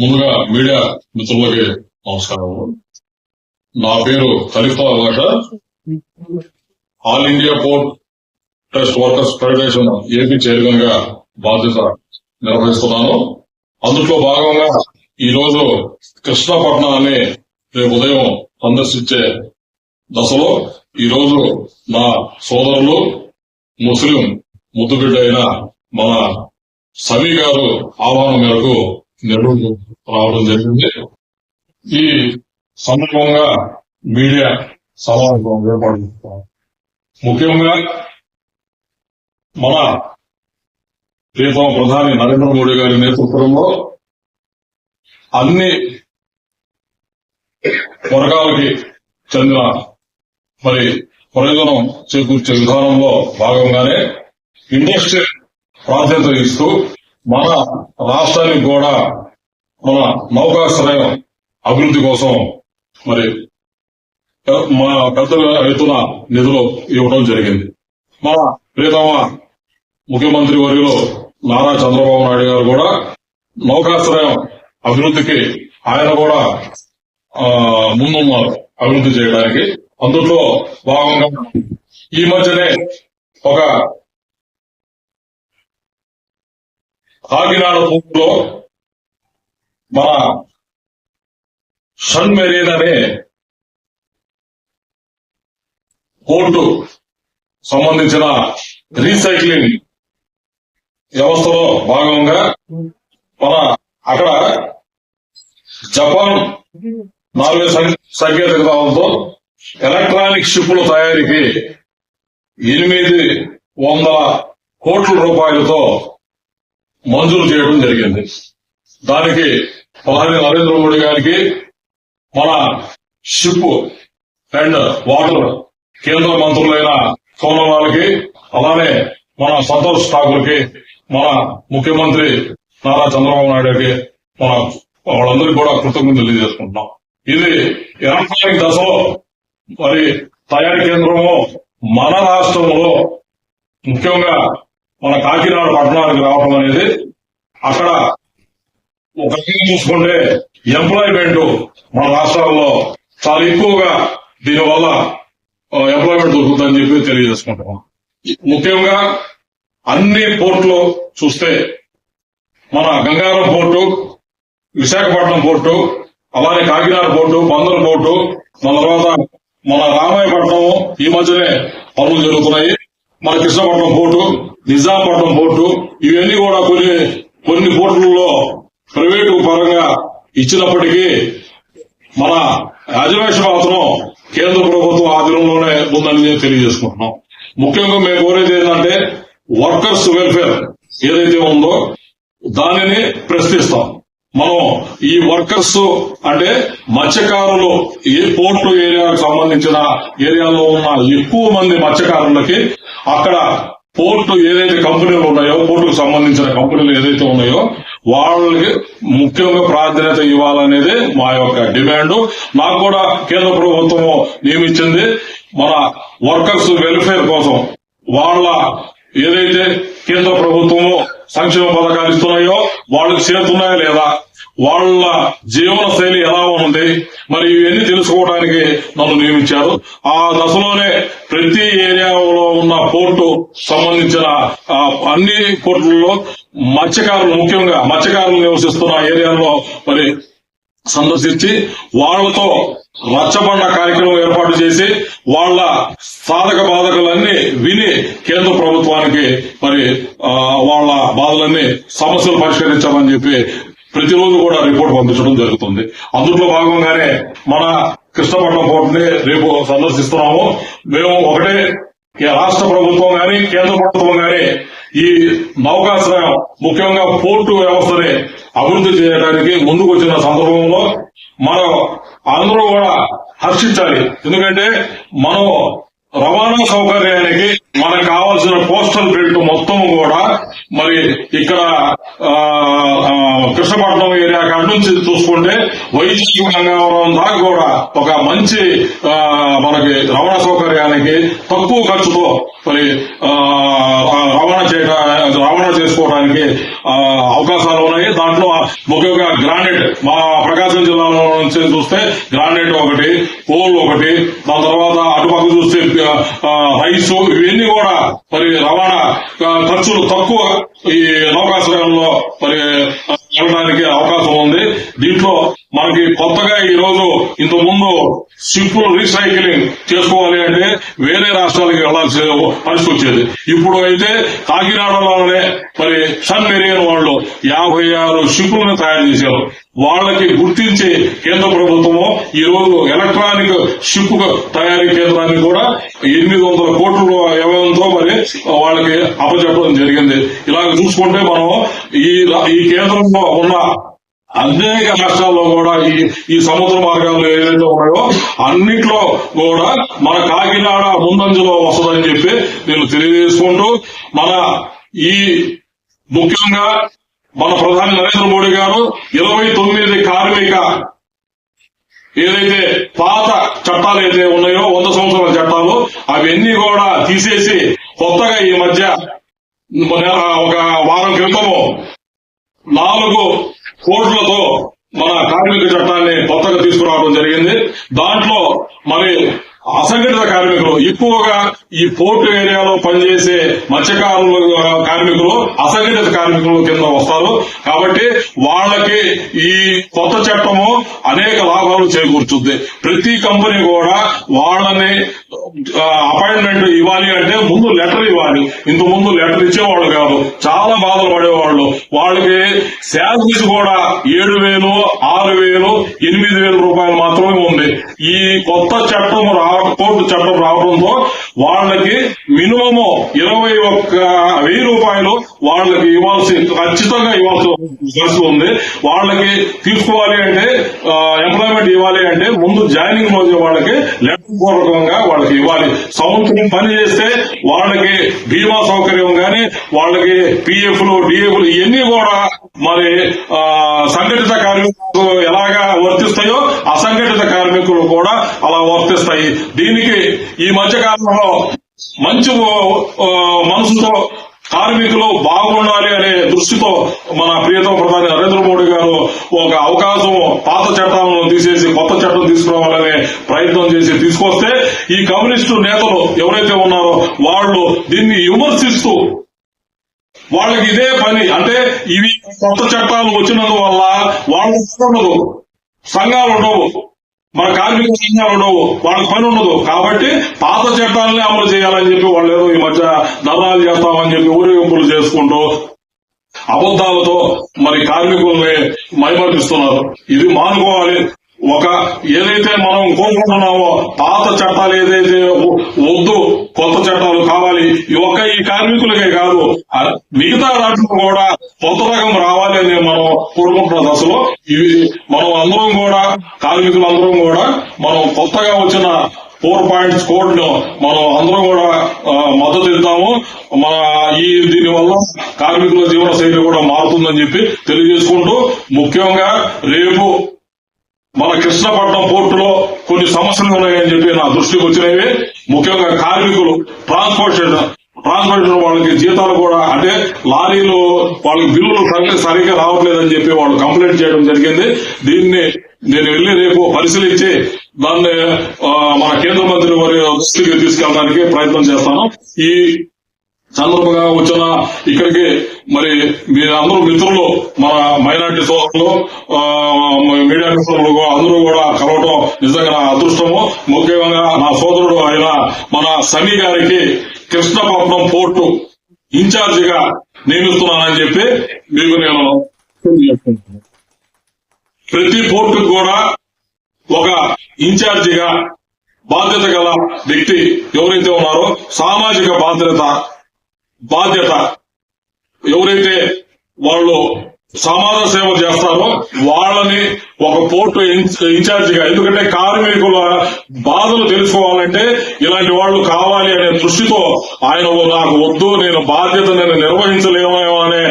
ముందుగా మీడియా మిత్రులకి నమస్కారం. నా పేరు Khalifa Basha all India port trust workers federation AP చైర్మన్గా బాధ్యత నిర్వహిస్తున్నాను. అందులో భాగంగా ఈ రోజు కృష్ణపట్నాన్ని రేపు ఉదయం సందర్శించే దశలో ఈ రోజు నా సోదరులు ముస్లిం ముద్దుబిడ్డ అయిన మన సమీ గారు ఆహ్వానం మేరకు నెల్లూరు రావడం జరిగింది. ఈ సందర్భంగా మీడియా సమావేశం ఏర్పాటు చేస్తాం. ముఖ్యంగా మన ప్రియతమ ప్రధాని నరేంద్ర మోడీ గారి నేతృత్వంలో అన్ని వర్గాలకి చెందిన మరి ప్రయోజనం చేకూర్చే విధానంలో భాగంగానే ఇండస్ట్రీ ప్రాధాన్యత ఇస్తూ మన రాష్ట్రానికి కూడా మన నౌకాశ్రయం అభివృద్ధి కోసం మరి మా పెద్ద ఎత్తున నిధులు ఇవ్వడం జరిగింది. మన ప్రీతమ ముఖ్యమంత్రి వర్గంలో నారా చంద్రబాబు నాయుడు గారు కూడా నౌకాశ్రయం అభివృద్ధికి ఆయన కూడా ఆ, ముందున్నారు అభివృద్ధి చేయడానికి. అందులో భాగంగా ఈ మధ్యనే ఒక కాకినాడ పూర్తిలో మన సన్ మెరీన్ అనే పోర్టు సంబంధించిన రీసైక్లింగ్ వ్యవస్థలో భాగంగా మన అక్కడ జపాన్ నాలుగే సం- ఎలక్ట్రానిక్ షిప్పుల తయారీకి ఎనిమిది వందల కోట్ల రూపాయలతో మంజూరు చేయడం జరిగింది. దానికి ప్రధాని నరేంద్ర మోడీ గారికి మన షిప్ అండ్ వాటర్ కేంద్ర మంత్రులైన సోనవాళ్ళకి అలానే మన సంతోష్ ఠాకూర్కి మన ముఖ్యమంత్రి నారా చంద్రబాబు నాయుడుకి మన వాళ్ళందరికీ కూడా కృతజ్ఞతలు తెలియజేసుకుంటున్నాం. ఇది ఎలక్ట్రానిక్ దశలో మరి తయారీ కేంద్రము మన రాష్ట్రంలో ముఖ్యంగా మన కాకినాడ పట్టణానికి రావడం అనేది అక్కడ ఒక చూసుకుంటే ఎంప్లాయ్మెంట్ మన రాష్ట్రాల్లో చాలా ఎక్కువగా దీనివల్ల ఎంప్లాయ్మెంట్ దొరుకుతుందని చెప్పి తెలియజేసుకుంటాం. ముఖ్యంగా అన్ని పోర్టులు చూస్తే మన గంగారం పోర్టు విశాఖపట్నం పోర్టు అలానే కాకినాడ పోర్టు బందర్ పోర్టు మన తర్వాత మన రామాయపట్నం ఈ మధ్యనే పనులు జరుగుతున్నాయి. మన కృష్ణపట్నం పోర్టు నిజాంపట్నం పోర్టు ఇవన్నీ కూడా కొన్ని కొన్ని పోర్టులలో ప్రైవేటు పరంగా ఇచ్చినప్పటికీ మన యాజమాన్య మాత్రం కేంద్ర ప్రభుత్వం ఆధీనంలోనే ఉందని తెలియజేసుకుంటున్నాం. ముఖ్యంగా మేము కోరేది ఏంటంటే వర్కర్స్ వెల్ఫేర్ ఏదైతే ఉందో దానిని ప్రశ్నిస్తాం. మనం ఈ వర్కర్స్ అంటే మత్స్యకారులు ఏ పోర్టు ఏరియాకు సంబంధించిన ఏరియాలో ఉన్న ఎక్కువ మంది మత్స్యకారులకి అక్కడ పోర్టు ఏదైతే కంపెనీలు ఉన్నాయో పోర్టుకు సంబంధించిన కంపెనీలు ఏదైతే ఉన్నాయో వాళ్ళకి ముఖ్యంగా ప్రాధాన్యత ఇవ్వాలనేది మా యొక్క డిమాండ్. నాకు కూడా కేంద్ర ప్రభుత్వం నియమించింది. మన వర్కర్స్ వెల్ఫేర్ కోసం వాళ్ళ ఏదైతే కేంద్ర ప్రభుత్వము సంక్షేమ పథకాలు ఇస్తున్నాయో వాళ్ళకి చేరుతున్నాయా లేదా వాళ్ళ జీవన శైలి ఎలా ఉంది? మరి ఇవన్నీ తెలుసుకోవడానికి నన్ను నియమించారు. ఆ దశలోనే ప్రతి ఏరియాలో ఉన్న పోర్టు సంబంధించిన ఆ, అన్ని పోర్టులలో మత్స్యకారులు ముఖ్యంగా మత్స్యకారులు నివసిస్తున్న ఏరియాలో మరి సందర్శించి వాళ్ళతో రచ్చబండ కార్యక్రమం ఏర్పాటు చేసి వాళ్ళ సాధక బాధకులన్నీ విని కేంద్ర ప్రభుత్వానికి మరి ఆ, వాళ్ళ బాధలన్నీ సమస్యలు పరిష్కరించామని చెప్పి ప్రతిరోజు కూడా రిపోర్ట్ పంపించడం జరుగుతుంది. అందులో భాగంగానే మన కృష్ణపట్నం పోర్టుని రేపు సందర్శిస్తున్నాము. మేము ఒకటే ఈ రాష్ట్ర ప్రభుత్వం గాని కేంద్ర ప్రభుత్వం గాని ఈ నౌకాశ్రయం ముఖ్యంగా పోర్టు వ్యవస్థని అభివృద్ధి చేయడానికి ముందుకు వచ్చిన సందర్భంలో మనం అందరూ కూడా హర్షించాలి. ఎందుకంటే మనం రవాణా సౌకర్యానికి మనకు కావాల్సిన పోస్టల్ బెల్ట్ మొత్తం కూడా మరి ఇక్కడ కృష్ణపట్నం ఏరియా కాడ నుంచి చూసుకుంటే వైజాగ్ గంగావరం దాకా కూడా ఒక మంచి ఆ, మనకి రవాణా సౌకర్యానికి తక్కువ ఖర్చుతో మరి రవాణా చేయడం రవాణా చేసుకోవడానికి అవకాశాలు ఉన్నాయి. దాంట్లో ముఖ్యంగా గ్రానైట్ మా ప్రకాశం జిల్లాలో నుంచి చూస్తే గ్రానైట్ ఒకటి కోల్ ఒకటి దాని తర్వాత అటుపక్క చూస్తే రైస్ ఇవన్నీ కూడా మరి రవాణా ఖర్చులు తక్కువ ఈ నౌకాశ్రయంలో మరి ఆ, వెళ్ళడానికి అవకాశం ఉంది దీంట్లో మనకి కొత్తగా ఈ రోజు ఇంత ముందు సింపుల్ రీసైక్లింగ్ చేసుకోవాలి అంటే వేరే రాష్ట్రాలకు వెళ్ళాల్సిన పరిస్థితి వచ్చేది. ఇప్పుడు అయితే కాకినాడలోనే మరి సన్ మెరియన్ వాళ్ళు యాభై ఆరు షిప్పులను తయారు చేశారు. వాళ్ళకి గుర్తించి కేంద్ర ప్రభుత్వము ఈ రోజు ఎలక్ట్రానిక్ షిప్ తయారీ కేంద్రాన్ని కూడా ఎనిమిది వందల కోట్ల వ్యయంతో మరి వాళ్ళకి అప్పచెప్పడం జరిగింది. ఇలా చూసుకుంటే మనం ఈ ఈ కేంద్రంలో ఉన్న అనేక రాష్ట్రాల్లో కూడా ఈ ఈ సముద్ర మార్గాలు ఏదైతే ఉన్నాయో అన్నిట్లో కూడా మన కాకినాడ ముందంజలో వస్తుందని చెప్పి నేను తెలియజేసుకుంటూ మన ఈ ముఖ్యంగా మన ప్రధాని నరేంద్ర మోడీ గారు ఇరవై తొమ్మిది కార్మిక ఏదైతే పాత చట్టాలు అయితే ఉన్నాయో వంద సంవత్సరాల చట్టాలు అవన్నీ కూడా తీసేసి కొత్తగా ఈ మధ్య ఒక వారం క్రితము నాలుగు కోర్టులతో మన కార్మిక చట్టాన్ని కొత్తగా తీసుకురావడం జరిగింది. దాంట్లో మరి అసంఘటిత కార్మికులు. ఎక్కువగా ఈ పోర్టు ఏరియాలో పనిచేసే మత్స్యకారులు కార్మికులు అసంఘటిత కార్మికులు కింద వస్తారు. కాబట్టి వాళ్ళకి ఈ కొత్త చట్టము అనేక లాభాలు చేకూర్చుద్ది. ప్రతి కంపెనీ కూడా వాళ్ళని అపాయింట్మెంట్ ఇవ్వాలి అంటే ముందు లెటర్ ఇవ్వాలి. ఇంత ముందు లెటర్ ఇచ్చేవాళ్ళు కాదు. చాలా బాధలు పడేవాళ్ళు. వాళ్ళకి శాలరీస్ కూడా ఏడు వేలు ఆరు వేలు ఎనిమిది వేల రూపాయలు ఉంది ఈ కొత్త చట్టం రా కోర్టు చట్టం రావడంతో వాళ్ళకి మినిమము ఇరవై ఒక్క వెయ్యి రూపాయలు వాళ్ళకి ఇవ్వాల్సి ఖచ్చితంగా ఇవ్వాల్సి పరిస్థితి ఉంది. వాళ్ళకి తీసుకోవాలి అంటే ఎంప్లాయ్మెంట్ ఇవ్వాలి అంటే ముందు జాయినింగ్ రోజు వాళ్ళకి లెటర్ పూర్వకంగా వాళ్ళకి ఇవ్వాలి. సంవత్సరం పని చేస్తే వాళ్ళకి బీమా సౌకర్యం కానీ వాళ్ళకి పిఎఫ్లు డిఎఫ్లు ఇవన్నీ కూడా మరి ఆ, సంఘటిత కార్మికులకు ఎలాగా వర్తిస్తాయో అసంఘటిత కార్మికులు కూడా అలా వర్తిస్తాయి. దీనికి ఈ మధ్య కాలంలో మంచి మనసుతో కార్మికులు బాగుండాలి అనే దృష్టితో మన ప్రియతమ ప్రధాని నరేంద్ర మోడీ గారు ఒక అవకాశం పాత చట్టాలను తీసేసి కొత్త చట్టం తీసుకురావాలనే ప్రయత్నం చేసి తీసుకొస్తే ఈ కమ్యూనిస్టు నేతలు ఎవరైతే ఉన్నారో వాళ్ళు దీన్ని విమర్శిస్తూ వాళ్ళకి ఇదే పని. అంటే ఇవి కొత్త చట్టాలు వచ్చినందువల్ల వాళ్ళు ఉండదు సంఘాలు ఉండవు. మన కార్మిక సంఘాలు ఉండవు. వాళ్ళకి పని ఉండదు. కాబట్టి పాత చట్టాలని అమలు చేయాలని చెప్పి వాళ్ళు ఏదో ఈ మధ్య ధర్నాలు చేస్తామని చెప్పి ఊరేగింపులు చేసుకుంటూ అబద్దాలతో మరి కార్మికుల్ని మైమర్పిస్తున్నారు. ఇది మానుకోవాలి. ఒక ఏదైతే మనం కోరుకుంటున్నామో పాత చట్టాలు ఏదైతే వద్దు కొత్త చట్టాలు కావాలి ఈ ఒక్క ఈ కార్మికులకే కాదు మిగతా రాష్ట్రం కూడా కొత్త రకం రావాలి అని మనం కోరుకుంటున్నాం దశలో ఇవి మనం అందరం కూడా కార్మికులందరం కూడా మనం కొత్తగా వచ్చిన ఫోర్ పాయింట్స్ కోడ్ను మనం అందరం కూడా మద్దతు ఇద్దాము మన ఈ దీని వల్ల కార్మికుల జీవన శైలి కూడా మారుతుందని చెప్పి తెలియజేసుకుంటూ ముఖ్యంగా రేపు మన కృష్ణపట్నం పోర్టులో కొన్ని సమస్యలు ఉన్నాయని చెప్పి నా దృష్టికి వచ్చినవి. ముఖ్యంగా కార్మికులు ట్రాన్స్పోర్టేషన్ ట్రాన్స్పోర్టేషన్ వాళ్ళకి జీతాలు కూడా అంటే లారీలు వాళ్ళకి బిల్లులు సరిగ్గా సరిగ్గా రావట్లేదని చెప్పి వాళ్ళు కంప్లైంట్ చేయడం జరిగింది. దీన్ని నేను వెళ్ళి రేపు పరిశీలించి దాన్ని ఆ, మన కేంద్ర మంత్రి వారి దృష్టికి తీసుకెళ్ళడానికి ప్రయత్నం చేస్తాను. ఈ సందర్భంగా వచ్చిన ఇక్కడికి మరి మీ అందరు మిత్రులు మన మైనార్టీ సోదరులు ఆ, మీడియా మిత్రులు కూడా అందరూ కూడా కలవటం నిజంగా నా అదృష్టము. ముఖ్యంగా నా సోదరుడు ఆయన మన సమీ గారికి కృష్ణపట్నం పోర్టు ఇన్ఛార్జిగా నియమిస్తున్నానని చెప్పి మీకు నేను ప్రతి పోర్టుకు కూడా ఒక ఇన్ఛార్జిగా బాధ్యత గల వ్యక్తి ఎవరైతే ఉన్నారో సామాజిక బాధ్యత బాధ్యత ఎవరైతే వాళ్ళు సమాజ సేవ చేస్తారో వాళ్ళని ఒక పోర్టు ఇన్ఛార్జిగా ఎందుకంటే కార్మికుల బాధలు తెలుసుకోవాలంటే ఇలాంటి వాళ్ళు కావాలి అనే దృష్టితో ఆయన నాకు వద్దు నేను బాధ్యత నేను నిర్వహించలేమో అనే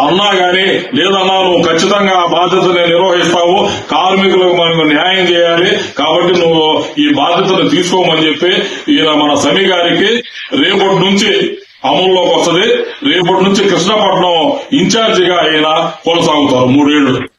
అన్నా గాని లేదన్నా నువ్వు ఖచ్చితంగా ఆ బాధ్యత నేను నిర్వహిస్తావు కార్మికులకు మనకు న్యాయం చేయాలి కాబట్టి నువ్వు ఈ బాధ్యతను తీసుకోమని చెప్పి ఈయన మన సమీ గారికి రేపటి నుంచి అమల్లోకి వస్తుంది. రేపటి నుంచి కృష్ణపట్నం ఇన్ఛార్జిగా ఆయన కొనసాగుతారు మూడేళ్ళు